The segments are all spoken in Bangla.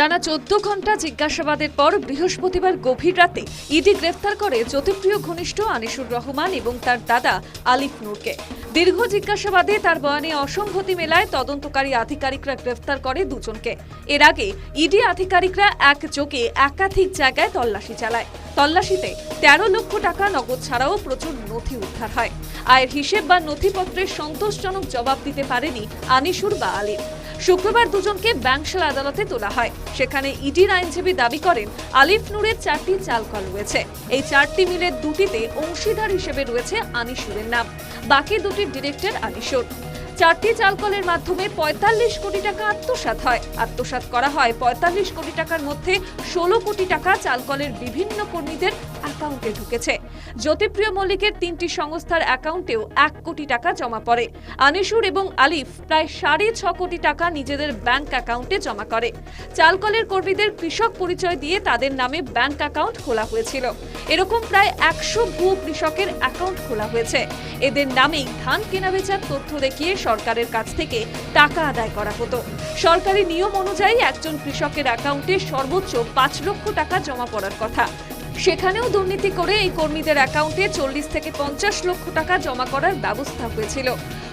টানা চোদ্দ ঘণ্টা জিজ্ঞাসাবাদের পর বৃহস্পতিবার গভীর রাতে ইডি গ্রেফতার করে জ্যোতিপ্রিয় ঘনিষ্ঠ আনিসুর রহমান এবং তার দাদা আলিফ নূরকে। দীর্ঘ জিজ্ঞাসাবাদে তার বয়ানে অসংগতি মেলায় তদন্তকারী আধিকারিকরা গ্রেফতার করে দুজনকে। এর আগে ইডি আধিকারিকরা একযোগে একাধিক জায়গায় তল্লাশি চালায়। তল্লাশিতে তেরো লক্ষ টাকা নগদ ছাড়াও প্রচুর নথি উদ্ধার হয়। আয়ের হিসেব বা নথিপত্রের সন্তোষজনক জবাব দিতে পারেনি আনিসুর বা আলিফ। শুক্রবার দুজনকে ব্যাংশাল আদালতে তোলা হয়। সেখানে ইডির আইনজীবী দাবি করেন, আলিফ নূরের চারটি চালকল রয়েছে। এই চারটি মিলের দুটিতে অংশীদার হিসেবে রয়েছে আনিসুরের নাম। বাকি দুটির ডিরেক্টর আনিসুর। চারটি চালকলের মাধ্যমে পঁয়তাল্লিশ কোটি টাকা আত্মসাৎ হয়। আত্মসাৎ করা হয় পঁয়তাল্লিশ কোটি টাকার মধ্যে ষোলো কোটি টাকা চালকলের বিভিন্ন কর্মীদের অ্যাকাউন্টে ঢুকেছে। জ্যোতিপ্রিয় মল্লিকের তিনটি সংস্থার অ্যাকাউন্টেও এক কোটি টাকা জমা পড়ে। আনিসুর এবং আলিফ প্রায় সাড়ে ছ কোটি টাকা নিজেদের ব্যাংক অ্যাকাউন্টে জমা করে। চালকলের কর্মীদের কৃষক পরিচয় দিয়ে তাদের নামে ব্যাংক অ্যাকাউন্ট খোলা হয়েছিল। এরকম প্রায় একশো ভুয়ো কৃষকের অ্যাকাউন্ট খোলা হয়েছে। এদের নামেই ধান কেনাবেচার তথ্য দেখিয়ে সরকারের কাছ থেকে টাকা আদায় করা হতো। সরকারি নিয়ম অনুযায়ী একজন কৃষকের অ্যাকাউন্টে সর্বোচ্চ পাঁচ লক্ষ টাকা জমা পড়ার কথা। সেখানেও দুর্নীতি করে এই কর্মীদের অ্যাকাউন্টে চল্লিশ থেকে পঞ্চাশ লক্ষ টাকা জমা করার ব্যবস্থা হয়েছিল।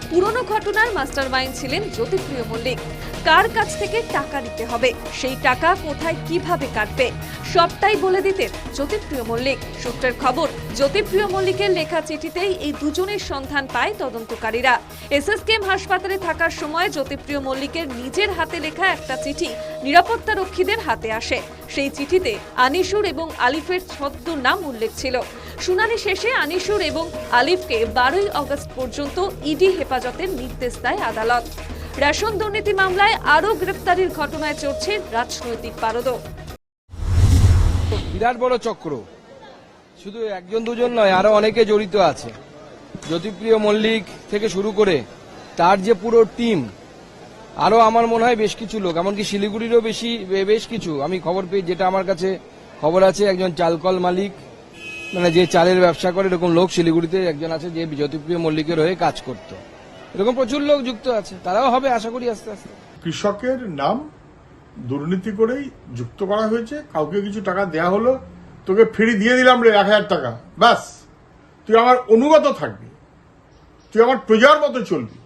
পুরনো ঘটনার মাস্টার মাইন্ড ছিলেন জ্যোতিপ্রিয় মল্লিক। কার কাছ থেকে টাকা নিতে হবে? সেই টাকা কোথায় কীভাবে কাটবে? সবটাই বলে দিতেন জ্যোতিপ্রিয় মল্লিক। সূত্রের খবর, জ্যোতিপ্রিয় মল্লিকের লেখা চিঠিতেই এই দুজনের সন্ধান পায় তদন্তকারীরা। এসএসকেএম হাসপাতালে থাকার সময় জ্যোতিপ্রিয় মল্লিকের নিজের হাতে লেখা একটা চিঠি নিরাপত্তা রক্ষীদের হাতে আসে। সেই চিঠিতে আনিসুর এবং আলিফের ছদ্ম নাম উল্লেখ ছিল। শুনানি শেষে আনিসুর এবং আলিফকে বারোই অগস্ট পর্যন্ত ইডি হেফাজতের নির্দেশ দেয় আদালত। রেশন দুর্নীতি মামলায় আরও গ্রেপ্তারির ঘটনায় চড়ছে রাজনৈতিক পারদ বিরাট বড় চক্র। শুধু একজন দুজন নয়, আরও অনেকে জড়িত আছে। জ্যোতিপ্রিয় মল্লিক থেকে শুরু করে তার যে পুরো টিম, আরও আমার মনে হয় বেশ কিছু লোক, এমনকি শিলিগুড়িরও বেশি বেশ কিছু। আমি খবর পেয়ে, যেটা আমার কাছে খবর আছে, একজন চালকল মালিক মানে যে চালের ব্যবসা করে, এরকম লোক শিলিগুড়িতে একজন আছে, যে জ্যোতিপ্রিয় মল্লিকের হয়ে কাজ করত। এরকম প্রচুর লোক যুক্ত আছে, তারাও হবে আশা করি আস্তে আস্তে। কৃষকের নাম দুর্নীতি করেই যুক্ত করা হয়েছে, কাউকে কিছু টাকা দেয়া হলো, তোকে ফ্রি দিয়ে দিলাম রে এক হাজার টাকা, ব্যাস। তুই আমার অনুগত থাকবি, তুই আমার প্রজার মতো চলবি,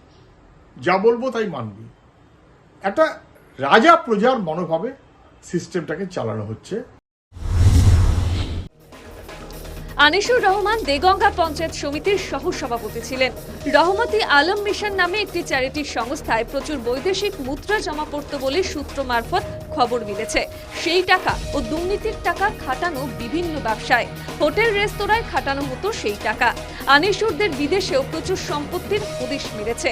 যা বলব তাই মানবি। একটা রাজা প্রজার মনোভাবে সিস্টেমটাকে চালানো হচ্ছে। আনিসুর রহমান দেগঙ্গা পঞ্চায়েত সমিতির সহ সভাপতি ছিলেন। রহমতি আলম মিশন নামে একটি চ্যারিটি সংস্থায় প্রচুর বৈদেশিক মুদ্রা জমা পড়ত বলে সূত্র মারফত খবর মিলেছে। সেই টাকা ও দুর্নীতির টাকা খাটানো বিভিন্ন ব্যবসায়। হোটেল, রেস্তোরাঁয় খাটানো হতো সেই টাকা। আনিসুরদের বিদেশেও প্রচুর সম্পত্তির হদিশ মিলেছে।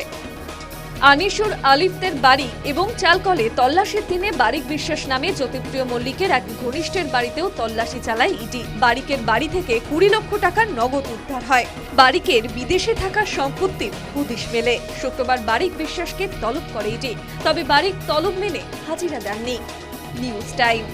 আনিসুর আলিফদের বাড়ি এবং চালকলে তল্লাশির দিনে বারিক বিশ্বাস নামে জ্যোতিপ্রিয় মল্লিকের এক ঘনিষ্ঠের বাড়িতেও তল্লাশি চালায় ইডি। বারিকের বাড়ি থেকে কুড়ি লক্ষ টাকার নগদ উদ্ধার হয়। বারিকের বিদেশে থাকা সম্পত্তির হদিশ মেলে। শুক্রবার বারিক বিশ্বাসকে তলব করে ইডি। তবে বারিক তলব মেনে হাজিরা দেননি। News time.